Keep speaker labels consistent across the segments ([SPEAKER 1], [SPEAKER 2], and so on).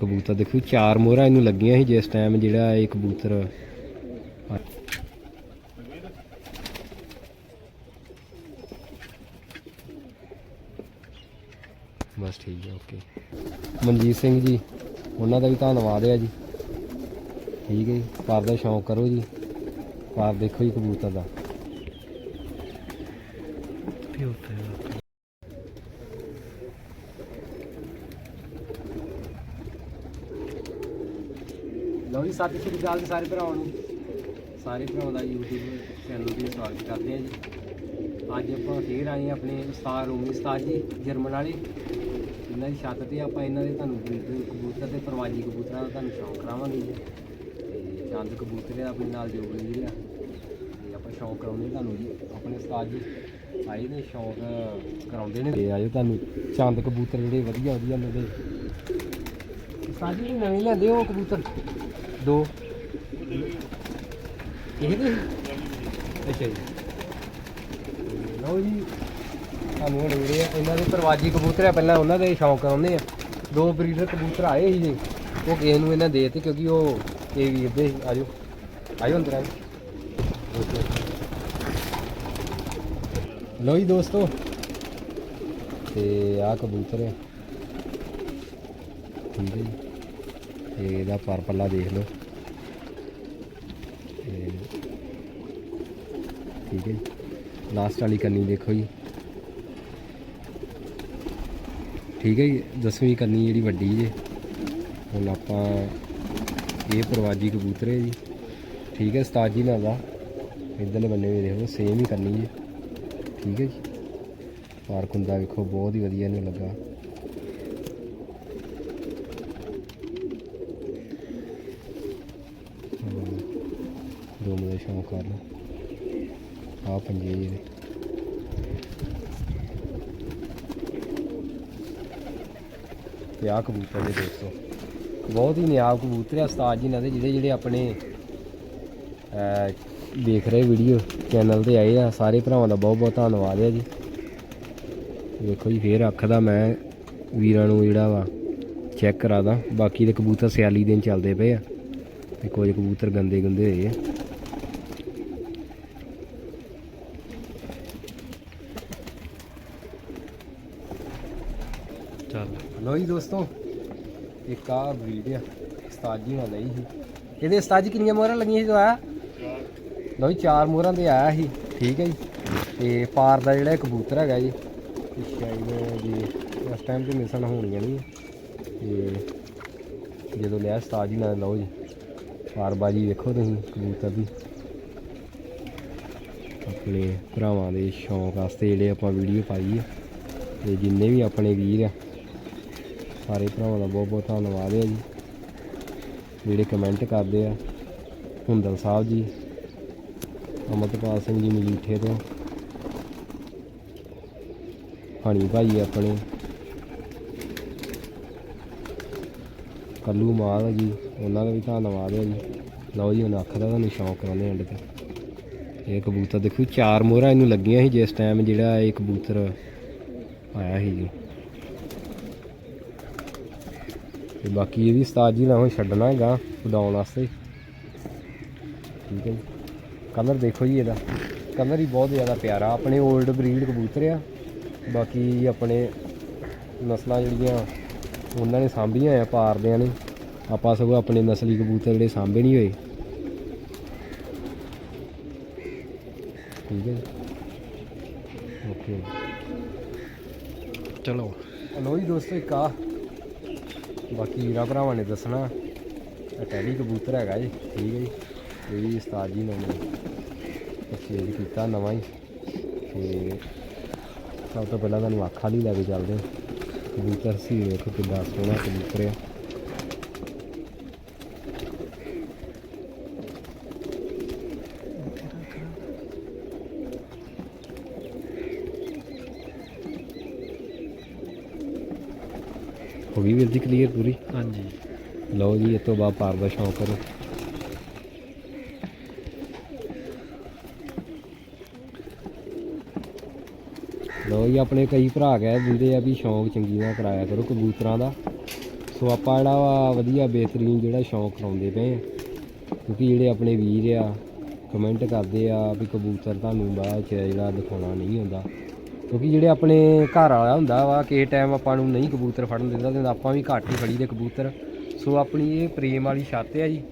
[SPEAKER 1] ਕਬੂਤਰ। ਦੇਖੋ, ਚਾਰ ਮੋਹਰਾਂ ਇਹਨੂੰ ਲੱਗੀਆਂ ਸੀ ਜਿਸ ਟਾਈਮ ਜਿਹੜਾ ਇਹ ਕਬੂਤਰ ਬਸ ਠੀਕ ਹੈ ਓਕੇ ਮਨਜੀਤ ਸਿੰਘ ਜੀ, ਉਹਨਾਂ ਦਾ ਵੀ ਧੰਨਵਾਦ ਹੈ ਜੀ। ਠੀਕ ਹੈ ਜੀ ਪਾਰ ਦਾ ਸ਼ੌਂਕ ਕਰੋ ਜੀ। ਪਾਰ ਦੇਖੋ ਜੀ ਕਬੂਤਰ ਦਾ। ਲਓ ਜੀ, ਸਤਿ ਸ਼੍ਰੀ ਅਕਾਲ ਜੀ ਸਾਰੇ ਭਰਾਵਾਂ ਨੂੰ। ਸਾਰੇ ਭਰਾਵਾਂ ਦਾ YouTube ਚੈਨਲ ਤੇ ਸਵਾਗਤ ਕਰਦੇ ਹਾਂ ਜੀ। ਅੱਜ ਆਪਾਂ ਫੇਰ ਆਏ ਹਾਂ ਆਪਣੇ ਉਸਤਾਦ ਰੂਮੀ ਉਸਤਾਦ ਜੀ ਜਰਮਨ ਵਾਲੇ। ਇਹਨਾਂ ਦੀ ਛੱਤ ਤੇ ਆਪਾਂ ਇਹਨਾਂ ਦੇ ਤੁਹਾਨੂੰ ਬਰੀਡਰ ਕਬੂਤਰ ਤੇ ਪਰਵਾਜੀ ਕਬੂਤਰਾਂ ਦਾ ਤੁਹਾਨੂੰ ਸ਼ੌਂਕ ਕਰਾਵਾਂਗੇ ਜੀ। ਤੇ ਚੰਦ ਕਬੂਤਰ ਆਪਣੇ ਨਾਲ ਜੋੜ ਲਈ ਆ। ਆਪਾਂ ਸ਼ੌਂਕ ਕਰਾਉਂਦੇ ਤੁਹਾਨੂੰ ਜੀ। ਆਪਣੇ ਉਸਤਾਦ ਜੀ ਆਏ ਨੇ, ਸ਼ੌਂਕ ਕਰਾਉਂਦੇ ਨੇ। ਤੇ ਆਜੋ ਤੁਹਾਨੂੰ ਚੰਦ ਕਬੂਤਰ ਜਿਹੜੇ ਵਧੀਆ ਵਧੀਆ ਮਿਲਦੇ। ਉਸਤਾਦ ਜੀ, ਨਵੇਂ ਲੈਂਦੇ ਉਹ ਕਬੂਤਰ? ਦੋ। ਇਹ ਦੇ ਅੱਛਾ ਜੀ। ਲਓ ਜੀ, ਸਾਨੂੰ ਹੁਣ ਜਿਹੜੇ ਇਹਨਾਂ ਦੇ ਪਰਵਾਜੀ ਕਬੂਤਰ ਆ, ਪਹਿਲਾਂ ਉਹਨਾਂ ਦੇ ਸ਼ੌਂਕ ਆਉਂਦੇ ਆ। ਦੋ ਬਰੀਡਰ ਕਬੂਤਰ ਆਏ ਸੀ ਜੀ। ਉਹ ਕਿਸੇ ਨੂੰ ਇਹਨਾਂ ਦੇ ਦਿੱਤੇ ਕਿਉਂਕਿ ਉਹ ਇਹ ਵੀਰਦੇ ਸੀ ਆਜੋ। ਆਜੋ ਅੰਦਰ ਆਜੋ। ਲਓ ਜੀ ਦੋਸਤੋ, ਤੇ ਆਹ ਕਬੂਤਰ ਆ। ਠੀਕ ਹੈ ਜੀ। ਤੇ ਇਹਦਾ ਪਰ ਪੱਲਾ ਦੇਖ ਲਓ। ਤੇ ਠੀਕ ਹੈ ਜੀ। ਲਾਸਟ ਵਾਲੀ ਕੰਨੀ ਦੇਖੋ ਜੀ। ਠੀਕ ਹੈ ਜੀ, ਦਸਵੀਂ ਕੰਨੀ ਜਿਹੜੀ ਵੱਡੀ ਜੇ। ਹੁਣ ਆਪਾਂ ਇਹ ਪ੍ਰਵਾਜੀ ਕਬੂਤਰ ਹੈ ਜੀ। ਠੀਕ ਹੈ, ਉਸਤਾਦ ਜੀ ਨਾਲ ਦਾ। ਇਧਰਲੇ ਬੰਨੇ ਵੀ ਦੇਖੋ ਸੇਮ ਹੀ ਕਰਨੀ ਜੀ ਠੀਕ ਹੈ ਜੀ। ਪਾਰਕ ਹੁੰਦਾ ਵੇਖੋ, ਬਹੁਤ ਹੀ ਵਧੀਆ ਇਹਨੂੰ ਲੱਗਾ। ਦੋ ਮੇਰੇ ਸ਼ੌਂਕ ਕਰ ਲਓ ਆ ਪੰਜੇ ਜੀ ਤੇ ਆ ਕਬੂਤਰ ਦੇ ਦੋਸਤੋ। ਬਹੁਤ ਹੀ ਨਿਆਬ ਕਬੂਤਰ ਆ ਉਸਤਾਦ ਜੀ ਨਾਲ ਦੇ ਜਿਹੜੇ ਜਿਹੜੇ ਆਪਣੇ ਦੇਖ ਰਹੇ ਵੀਡੀਓ ਚੈਨਲ ਤੇ ਆਏ ਆ। ਸਾਰੇ ਭਰਾਵਾਂ ਦਾ ਬਹੁਤ ਬਹੁਤ ਧੰਨਵਾਦ ਹੈ ਜੀ। ਦੇਖੋ ਜੀ, ਫੇਰ ਅੱਖ ਮੈਂ ਵੀਰਾਂ ਨੂੰ ਜਿਹੜਾ ਵਾ ਚੈੱਕ ਕਰਾਦਾ। ਬਾਕੀ ਦੇ ਕਬੂਤਰ ਸਿਆਲੀ ਦਿਨ ਚੱਲਦੇ ਪਏ ਆ। ਤੇ ਕੁਝ ਕਬੂਤਰ ਗੰਦੇ ਗੰਦੇ ਹੋਏ ਆ। ਲੋ ਜੀ ਦੋਸਤੋ, ਇੱਕ ਆ ਵੀਡੀਓ ਉਸਤਾਦ ਜੀ ਨਾਲ ਲਈ ਸੀ। ਇਹਦੇ ਉਸਤਾਦ ਜੀ ਕਿੰਨੀਆਂ ਮੋਹਰਾਂ ਲੱਗੀਆਂ ਸੀ ਜੋ ਆਇਆ ਲੋ ਜੀ, ਚਾਰ ਮੋਹਰਾਂ ਤੇ ਆਇਆ ਸੀ, ਠੀਕ ਹੈ ਜੀ। ਤੇ ਪਾਰ ਦਾ ਜਿਹੜਾ ਕਬੂਤਰ ਹੈਗਾ ਜੀ, ਇਹ ਸ਼ਾਇਦ ਜੀ ਇਸ ਟਾਈਮ ਤੇ ਮਿਸਣ ਹੋਣੀਆਂ ਨਹੀਂ ਤੇ ਜਦੋਂ ਲਿਆ ਉਸਤਾਦ ਜੀ ਨਾਲ, ਲਓ ਜੀ ਪਾਰ ਬਾਜ਼ੀ ਵੇਖੋ ਤੁਸੀਂ ਕਬੂਤਰ ਦੀ। ਆਪਣੇ ਭਰਾਵਾਂ ਦੇ ਸ਼ੌਂਕ ਵਾਸਤੇ ਜਿਹੜੇ ਆਪਾਂ ਵੀਡੀਓ ਪਾਈ ਹੈ ਤੇ ਜਿੰਨੇ ਵੀ ਆਪਣੇ ਵੀਰ ਆ ਸਾਰੇ ਭਰਾਵਾਂ ਦਾ ਬਹੁਤ ਬਹੁਤ ਧੰਨਵਾਦ ਹੈ ਜੀ। ਜਿਹੜੇ ਕਮੈਂਟ ਕਰਦੇ ਆ, ਹੁੰਦਲ ਸਾਹਿਬ ਜੀ ਅਮਰਪਾਲ ਸਿੰਘ ਜੀ ਮਜੀਠੇ ਤੋਂ, ਹਣੀ ਭਾਈ ਆਪਣੇ, ਕੱਲੂ ਮਾਲ ਜੀ, ਉਹਨਾਂ ਦਾ ਵੀ ਧੰਨਵਾਦ ਹੈ ਜੀ। ਲਓ ਜੀ, ਹੁਣ ਅੱਖ ਦਾ ਤੁਹਾਨੂੰ ਸ਼ੌਂਕ ਕਰਾਉਂਦੇ ਐਂਡ ਤੇ। ਇਹ ਕਬੂਤਰ ਦੇਖੋ, ਚਾਰ ਮੋਹਰਾਂ ਇਹਨੂੰ ਲੱਗੀਆਂ ਸੀ ਜਿਸ ਟਾਈਮ ਜਿਹੜਾ ਇਹ ਕਬੂਤਰ ਆਇਆ ਸੀ ਜੀ। ਤੇ ਬਾਕੀ ਇਹਦੀ ਉਸਤਾਦ ਜੀ ਨਾਲ ਹੁਣ ਛੱਡਣਾ ਹੈਗਾ ਉਡਾਉਣ ਵਾਸਤੇ। ਠੀਕ ਹੈ ਜੀ। ਕਲਰ ਦੇਖੋ ਜੀ ਇਹਦਾ। ਕਲਰ ਹੀ ਬਹੁਤ ਜ਼ਿਆਦਾ ਪਿਆਰਾ। ਆਪਣੇ 올ਡ ਬਰੀਡ ਕਬੂਤਰ ਆ। ਬਾਕੀ ਆਪਣੇ ਨਸਲਾਂ ਜਿਹੜੀਆਂ ਉਹਨਾਂ ਨੇ ਸਾਂਭੀਆਂ ਆ ਪਾਰਦਿਆਂ ਨੇ। ਆਪਾਂ ਸਗੋਂ ਆਪਣੇ ਨਸਲੀ ਕਬੂਤਰ ਜਿਹੜੇ ਸਾਂਭੇ ਨਹੀਂ ਹੋਏ। ਠੀਕ ਹੈ ਓਕੇ
[SPEAKER 2] ਚਲੋ।
[SPEAKER 1] ਹਲੋ ਜੀ ਦੋਸਤੋ ਇੱਕ ਆ ਬਾਕੀ ਵੀਰਾਂ ਭਰਾਵਾਂ ਨੇ ਦੱਸਣਾ, ਇਹ ਟੈਲੀ ਕਬੂਤਰ ਹੈਗਾ ਜੀ, ਠੀਕ ਹੈ ਜੀ। ਇਹ ਵੀ ਉਸਤਾਦ ਜੀ ਨੇ ਪਰਚੇਜ ਕੀਤਾ ਨਵਾਂ ਹੀ। ਤੇ ਸਭ ਤੋਂ ਪਹਿਲਾਂ ਤੁਹਾਨੂੰ ਅੱਖਾਂ ਲਈ ਲੈ ਕੇ ਚੱਲਦੇ ਕਬੂਤਰ ਸੀ ਵੇਖੋ ਕਿੰਨਾ ਸੋਹਣਾ ਕਬੂਤਰ ਹੈ ਹੋ ਗਈ ਵੀਰ ਜੀ ਕਲੀਅਰ ਪੂਰੀ?
[SPEAKER 2] ਹਾਂਜੀ।
[SPEAKER 1] ਲਓ ਜੀ ਇਹ ਤੋਂ ਬਾਅਦ ਪਾਰ ਦਾ ਸ਼ੌਂਕ ਕਰੋ। ਲਓ ਜੀ ਆਪਣੇ ਕਈ ਭਰਾ ਕਹਿ ਦਿੰਦੇ ਆ ਵੀ ਸ਼ੌਂਕ ਚੰਗੀ ਨਾਲ ਕਰਾਇਆ ਕਰੋ ਕਬੂਤਰਾਂ ਦਾ। ਸੋ ਆਪਾਂ ਜਿਹੜਾ ਵਾ ਵਧੀਆ ਬਿਹਤਰੀਨ ਜਿਹੜਾ ਸ਼ੌਂਕ ਕਰਾਉਂਦੇ ਪਏ ਆ ਕਿਉਂਕਿ ਜਿਹੜੇ ਆਪਣੇ ਵੀਰ ਆ ਕਮੈਂਟ ਕਰਦੇ ਆ ਵੀ ਕਬੂਤਰ ਤੁਹਾਨੂੰ ਬਾਅਦ ਚ ਜਿਹੜਾ ਦਿਖਾਉਣਾ ਨਹੀਂ ਹੁੰਦਾ। ਕਿਉਂਕਿ ਜਿਹੜੇ ਆਪਣੇ ਘਰ ਵਾਲਾ ਹੁੰਦਾ ਵਾ ਕਿਸੇ ਟਾਈਮ ਆਪਾਂ ਨੂੰ ਨਹੀਂ ਕਬੂਤਰ ਫੜਨ ਦਿੰਦਾ ਤੇ ਆਪਾਂ ਵੀ ਘੱਟ ਹੀ ਫੜੀ ਦੇ ਕਬੂਤਰ। ਸੋ ਆਪਣੀ ਇਹ ਪ੍ਰੇਮ ਵਾਲੀ ਛੱਤ ਆ ਜੀ।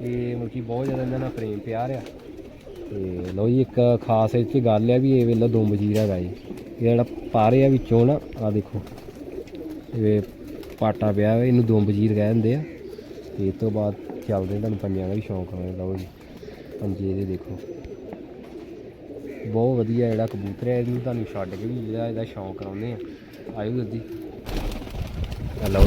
[SPEAKER 1] ਇਹ ਮਤਲਬ ਕਿ ਬਹੁਤ ਜ਼ਿਆਦਾ ਇਹਨਾਂ ਨਾਲ ਪ੍ਰੇਮ ਪਿਆਰ ਆ। ਤੇ ਲਓ ਜੀ ਇੱਕ ਖਾਸ ਇਹ 'ਚ ਗੱਲ ਆ ਵੀ ਇਹ ਵੇਲਾ ਦੋ ਮਜੀਰ ਹੈਗਾ ਜੀ। ਇਹ ਜਿਹੜਾ ਪਾਰੇ ਆ ਵਿੱਚੋਂ ਨਾ ਆ ਦੇਖੋ। ਇਹ ਪਾਟਾ ਪਿਆ ਹੋਇਆ, ਇਹਨੂੰ ਦੋ ਵਜੀਰ ਕਹਿ ਦਿੰਦੇ ਆ। ਤੇ ਇਸ ਤੋਂ ਬਾਅਦ ਚੱਲਦੇ ਤੁਹਾਨੂੰ ਪੰਜਾਂ ਦਾ ਵੀ ਸ਼ੌਂਕ ਹੋਇਆ ਲਓ ਜੀ। ਪੰਜੇ ਇਹਦੇ ਦੇਖੋ। ਬਹੁਤ ਵਧੀਆ ਜਿਹੜਾ ਕਬੂਤਰ ਹੈ, ਇਹਨੂੰ ਤੁਹਾਨੂੰ ਛੱਡ ਕੇ ਵੀ ਜਿਹੜਾ ਇਹਦਾ ਸ਼ੌਂਕ ਕਰਾਉਂਦੇ ਆ ਆਇਓ ਜਲਦੀ ਆ ਲਓ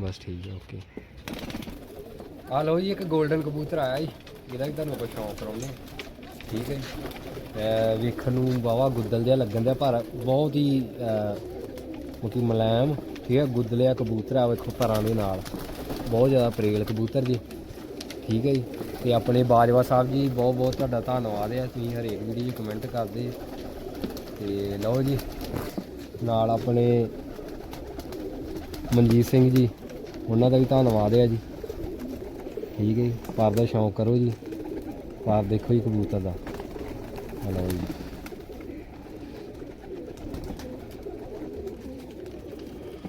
[SPEAKER 1] ਬਸ ਠੀਕ ਹੈ, ਓਕੇ। ਆ ਲਓ ਜੀ, ਇੱਕ 골ਡਨ ਕਬੂਤਰ ਆਇਆ ਜੀ। ਇਹਦਾ ਵੀ ਤੁਹਾਨੂੰ ਕੋਈ ਸ਼ੌਂਕ ਕਰਾਉਂਦੇ ਠੀਕ ਹੈ ਜੀ। ਵੇਖਣ ਨੂੰ ਵਾਵਾ ਗੁੱਦਲ ਜਿਹਾ ਲੱਗਣ ਦਾ ਪਰ ਬਹੁਤ ਹੀ ਮਤਲਬ ਮਲੈਮ ਠੀਕ ਹੈ, ਗੁੱਦਲਿਆ ਕਬੂਤਰ ਆ ਵੇਖੋ ਪਰਾਂ ਦੇ ਨਾਲ। ਬਹੁਤ ਜ਼ਿਆਦਾ ਪ੍ਰੇਲ ਕਬੂਤਰ ਜੀ। ਠੀਕ ਹੈ ਜੀ। ਤੇ ਆਪਣੇ ਬਾਜਵਾ ਸਾਹਿਬ ਜੀ, ਬਹੁਤ ਬਹੁਤ ਤੁਹਾਡਾ ਧੰਨਵਾਦ ਹੈ। ਤੁਸੀਂ ਹਰੇਕ ਵੀਡੀਓ 'ਚ ਕਮੈਂਟ ਕਰਦੇ। ਤੇ ਲਓ ਜੀ, ਨਾਲ ਆਪਣੇ ਮਨਜੀਤ ਸਿੰਘ ਜੀ, ਉਹਨਾਂ ਦਾ ਵੀ ਧੰਨਵਾਦ ਹੈ ਜੀ। ਠੀਕ ਹੈ ਜੀ। ਪਰ ਦਾ ਸ਼ੌਂਕ ਕਰੋ ਜੀ। ਪਰ ਦੇਖੋ ਜੀ ਕਬੂਤਰ ਦਾ। ਹਲੋ ਜੀ।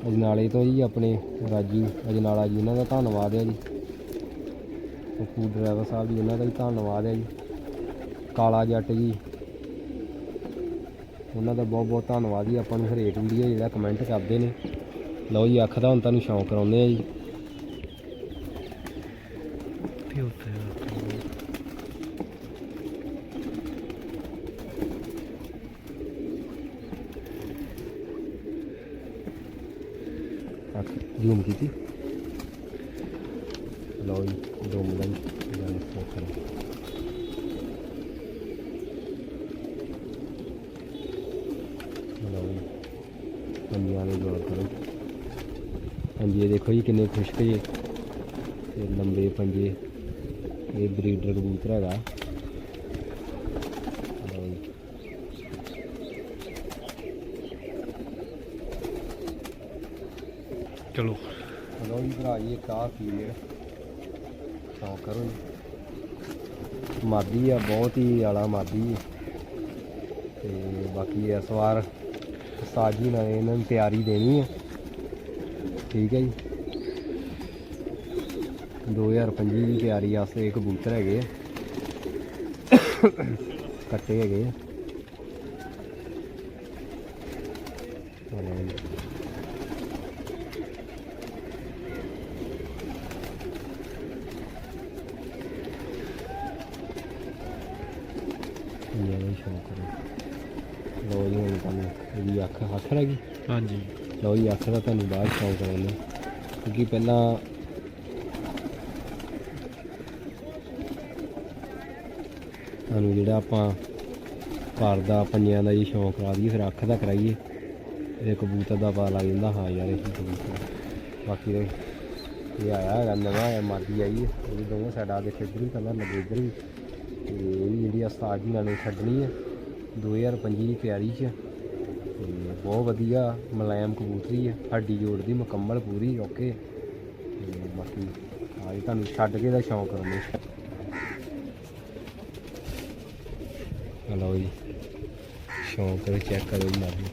[SPEAKER 1] ਅਜਨਾਲੇ ਤੋਂ ਜੀ ਆਪਣੇ ਰਾਜੂ, ਅਜਨਾਲਾ ਜੀ ਉਹਨਾਂ ਦਾ ਧੰਨਵਾਦ ਹੈ ਜੀ। ਫੂਡ ਡਰਾਈਵਰ ਸਾਹਿਬ ਜੀ ਉਹਨਾਂ ਦਾ ਵੀ ਧੰਨਵਾਦ ਹੈ ਜੀ। ਕਾਲਾ ਜੱਟ ਜੀ, ਉਹਨਾਂ ਦਾ ਬਹੁਤ ਬਹੁਤ ਧੰਨਵਾਦ ਜੀ। ਆਪਾਂ ਨੂੰ ਹਰੇਕ ਵੀਡੀਓ ਜਿਹੜਾ ਕਮੈਂਟ ਕਰਦੇ ਨੇ। ਲਓ ਜੀ, ਅੱਖ ਦਾ ਹੁਣ ਤੁਹਾਨੂੰ ਸ਼ੌਂਕ ਕਰਾਉਂਦੇ ਆ ਜੀ। ਅੱਖ ਜ਼ੂਮ ਕੀਤੀ ਲਓ ਜੀ ਦੋ ਮਿੰਟ ਜਾਨ ਫੋਕਸ ਲਓ ਜੀ ਪੰਜੀਆਂ ਦੇ ਗੌਰ ਕਰੋ ਹਾਂਜੀ ਇਹ ਦੇਖੋ ਜੀ ਕਿੰਨੇ ਖੁਸ਼ਕ ਜੇ ਤੇ ਲੰਬੇ ਪੰਜੇ ਇਹ ਬਰੀਡਰ ਕਬੂਤਰ ਹੈਗਾ ਲਓ ਜੀ।
[SPEAKER 2] ਚਲੋ।
[SPEAKER 1] ਲਓ ਜੀ ਭਰਾ ਜੀ ਇੱਕ ਆਹ ਫੀਮੇਲ ਤਾਂ ਕਰੋ ਜੀ। ਮਾਦੀ ਆ, ਬਹੁਤ ਹੀ ਆਲਾ ਮਾਦੀ ਤੇ ਬਾਕੀ ਇਸ ਵਾਰ ਸਾਜੀ ਨਾਲ ਇਹਨਾਂ ਨੂੰ ਤਿਆਰੀ ਦੇਣੀ ਹੈ ਠੀਕ ਹੈ ਜੀ। 2025 ਦੀ ਤਿਆਰੀ ਵਾਸਤੇ ਇਹ ਕਬੂਤਰ ਹੈਗੇ ਆ। ਕੱਟੇ ਹੈਗੇ ਆ ਚਲੋ ਜੀ। ਇਹ ਵੀ ਸ਼ੌਂਕ ਕਰੋ। ਲੋ ਜੀ ਹੁਣ ਤੁਹਾਨੂੰ ਇਹਦੀ ਅੱਖ ਹੱਥ ਲੱਗੀ।
[SPEAKER 2] ਹਾਂਜੀ।
[SPEAKER 1] ਲਓ ਜੀ ਅੱਖ ਦਾ ਤੁਹਾਨੂੰ ਬਾਅਦ ਸ਼ੌਂਕ ਕਰਾਉਂਦੇ ਕਿਉਂਕਿ ਪਹਿਲਾਂ ਤੁਹਾਨੂੰ ਜਿਹੜਾ ਆਪਾਂ ਘਰ ਦਾ ਪੰਜਿਆਂ ਦਾ ਜੀ ਸ਼ੌਂਕ ਕਰਾ ਦਈਏ ਫਿਰ ਅੱਖ ਦਾ ਕਰਾਈਏ। ਇਹ ਕਬੂਤਰ ਦਾ ਪਤਾ ਲੱਗ ਜਾਂਦਾ ਹਾਂ ਯਾਰ ਇਹ ਕਬੂਤਰ ਬਾਕੀ ਦੇ ਇਹ ਆਇਆ ਹੈਗਾ ਨਵਾਂ ਹੈ ਮਾਦੀ ਆਈ ਹੈ ਇਹ ਦੋਵੇਂ ਸਾਈਡਾਂ ਦੇ ਇੱਧਰ ਵੀ ਕਲਰ ਲੱਗੇ ਇੱਧਰ ਵੀ। ਤੇ ਜਿਹੜੀ ਉਸਤਾਦ ਜੀ ਨਾਲੇ ਛੱਡਣੀ ਹੈ 2025 ਦੀ ਤਿਆਰੀ 'ਚ। ਤੇ ਬਹੁਤ ਵਧੀਆ ਮੁਲਾਇਮ ਕਬੂਤਰੀ ਹੈ ਹੱਡੀ ਜੋੜ ਦੀ ਮੁਕੰਮਲ ਪੂਰੀ, ਓਕੇ। ਤੇ ਬਾਕੀ ਆਜ ਤੁਹਾਨੂੰ ਛੱਡ ਕੇ ਦਾ ਸ਼ੌਂਕ ਕਰਨੇ ਹਲੋ ਜੀ, ਸ਼ੌਂਕ ਕਰੋ ਚੈੱਕ ਕਰੋ ਜੀ ਮਾਰੀ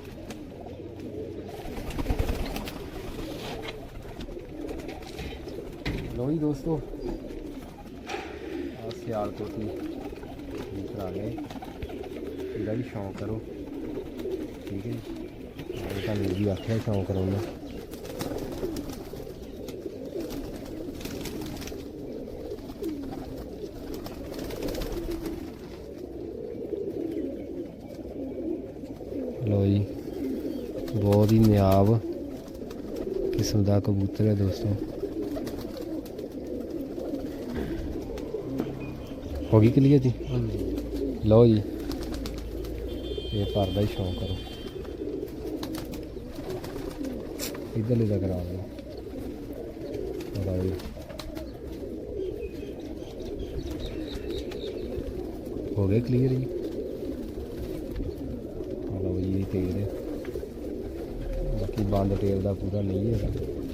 [SPEAKER 1] ਲੋ ਜੀ ਦੋਸਤੋ ਆ ਸਿਆਲ ਕੋਟੀ ਕਬੂਤਰ ਆ ਗਏ ਇਹਦਾ ਵੀ ਸ਼ੌਂਕ ਕਰੋ ਠੀਕ ਹੈ ਜੀ ਮੈਂ ਤੁਹਾਨੂੰ ਜੀ ਆਖਿਆ ਸ਼ੌਂਕ ਕਰਾਉਣਾ ਲੋ ਜੀ ਬਹੁਤ ਹੀ ਨਿਆਬ ਕਿਸਮ ਦਾ ਕਬੂਤਰ ਹੈ ਦੋਸਤੋ ਹੋ ਗਈ ਕਲੀਅਰ ਜੀ?
[SPEAKER 2] ਹਾਂਜੀ।
[SPEAKER 1] ਲਓ ਜੀ। ਇਹ ਪਰ ਦਾ ਹੀ ਸ਼ੌਂਕ ਕਰੋ। ਇਧਰਲੇ ਦਾ ਕਰਾ ਲਓ ਲਓ ਜੀ। ਹੋ ਗਏ ਕਲੀਅਰ ਜੀ? ਲਓ ਜੀ ਇਹ ਤੇਲ ਹੈ। ਬਾਕੀ ਬੰਦ ਤੇਲ ਦਾ ਪੂਰਾ ਨਹੀਂ ਹੈਗਾ।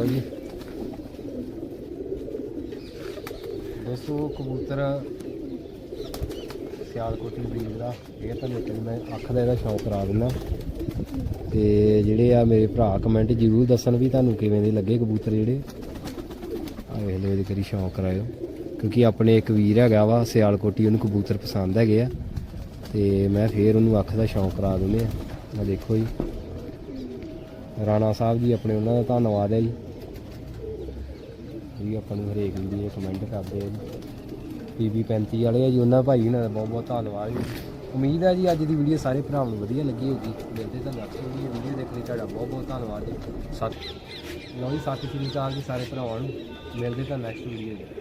[SPEAKER 1] ਲਓ ਜੀ। ਦੋਸਤੋ, ਕਬੂਤਰ ਸਿਆਲਕੋਟੀ ਬਰੀਡ ਦਾ। ਇਹ ਤਾਂ ਇੱਕ ਮੈਂ ਅੱਖ ਦਾ ਇਹਦਾ ਸ਼ੌਂਕ ਕਰਾ ਦਿੰਦਾ। ਤੇ ਜਿਹੜੇ ਆ ਮੇਰੇ ਭਰਾ ਕਮੈਂਟ ਜ਼ਰੂਰ ਦੱਸਣ ਵੀ ਤੁਹਾਨੂੰ ਕਿਵੇਂ ਦੇ ਲੱਗੇ ਕਬੂਤਰ ਜਿਹੜੇ। ਆ ਵੇਖ ਲਓ, ਇਹਦੇ ਕਰੀ ਸ਼ੌਕ ਕਰਾਇਓ। ਕਿਉਂਕਿ ਆਪਣੇ ਇੱਕ ਵੀਰ ਹੈਗਾ ਵਾ, ਸਿਆਲਕੋਟੀ, ਉਹਨੂੰ ਕਬੂਤਰ ਪਸੰਦ ਹੈਗੇ ਆ। ਤੇ ਮੈਂ ਫੇਰ ਉਹਨੂੰ ਅੱਖ ਦਾ ਸ਼ੌਂਕ ਕਰਾ ਦਿੰਦੇ ਆ। ਆ ਦੇਖੋ ਜੀ। ਰਾਣਾ ਸਾਹਿਬ ਜੀ ਆਪਣੇ ਉਹਨਾਂ ਦਾ ਧੰਨਵਾਦ ਹੈ ਜੀ। ਵੀ ਆਪਾਂ ਨੂੰ ਹਰੇਕ ਵੀਡੀਓ ਕਮੈਂਟ ਕਰਦੇ ਆ ਜੀ। ਪੀਬੀ 35 ਵਾਲੇ ਆ ਜੀ, ਉਹਨਾਂ ਭਾਈ ਉਹਨਾਂ ਦਾ ਬਹੁਤ ਬਹੁਤ ਧੰਨਵਾਦ ਜੀ। ਉਮੀਦ ਹੈ ਜੀ, ਅੱਜ ਦੀ ਵੀਡੀਓ ਸਾਰੇ ਭਰਾਵਾਂ ਨੂੰ ਵਧੀਆ ਲੱਗੀ ਹੋਊਗੀ। ਮਿਲਦੇ ਤਾਂ ਨੈਕਸਟ ਵੀਡੀਓ ਵੀਡੀਓ ਦੇਖਣ ਲਈ ਤੁਹਾਡਾ ਬਹੁਤ ਬਹੁਤ ਧੰਨਵਾਦ ਜੀ। ਸਤਿ ਲਓ ਜੀ, ਸਤਿ ਸ਼੍ਰੀ ਅਕਾਲ ਜੀ ਸਾਰੇ ਭਰਾਵਾਂ ਨੂੰ। ਮਿਲਦੇ ਤਾਂ ਨੈਕਸਟ ਵੀਡੀਓ ਦੇ